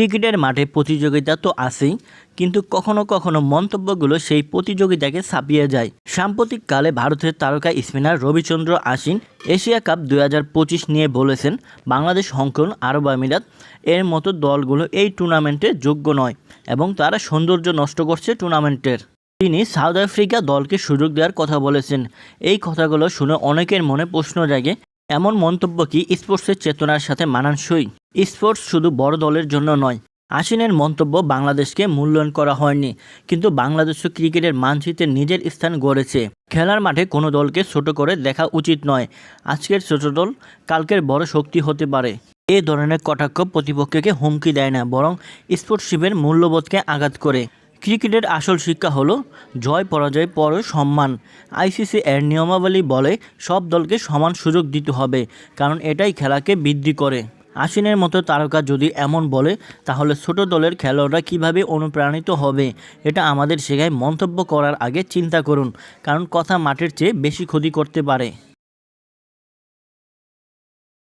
ক্রিকেটের মাঠে প্রতিযোগিতা তো আছেই, কিন্তু কখনো কখনো মন্তব্যগুলো সেই প্রতিযোগিতাকে ছাপিয়ে যায়। সাম্প্রতিক কালে ভারতের তারকা spinner Ravichandra Ashwin Asia Cup দু হাজার পঁচিশ নিয়ে বলেছেন, বাংলাদেশ, হংকং, আরব আমিরাত এর মতো দলগুলো এই টুর্নামেন্টে যোগ্য নয় এবং তারা সৌন্দর্য নষ্ট করছে টুর্নামেন্টের। তিনি সাউথ আফ্রিকা দলকে সুযোগ দেওয়ার কথা বলেছেন। এই কথাগুলো শুনে অনেকের মনে প্রশ্ন জাগে, এমন মন্তব্য কি স্পোর্টসের চেতনার সাথে মানানসই? স্পোর্টস শুধু বড় দলের জন্য নয় আশিনের মন্তব্য বাংলাদেশকে মূল্যায়ন করা হয়নি, কিন্তু বাংলাদেশও ক্রিকেটের মানচিত্রে নিজের স্থান গড়েছে। খেলার মাঠে কোনো দলকে ছোট করে দেখা উচিত নয়, আজকের ছোট দল কালকের বড় শক্তি হতে পারে। এই ধরনের কটাক্ষ প্রতিপক্ষকে হুমকি দেয় না, বরং স্পোর্টশিপের মূল্যবোধকে আঘাত করে। ক্রিকেটের আসল শিক্ষা হলো জয়, পরাজয়, পর সম্মান। আইসিসি এর নিয়মাবলী বলে সব দলকে সমান সুযোগ দিতে হবে, কারণ এটাই খেলাকে বৃদ্ধি করে। আশ্বিনের মতো তারকা যদি এমন বলে, তাহলে ছোট দলের খেলোয়াড়রা কীভাবে অনুপ্রাণিত হবে? এটা আমাদের শেখায় মন্তব্য করার আগে চিন্তা করুন, কারণ কথা মাঠের চেয়ে বেশি ক্ষতি করতে পারে।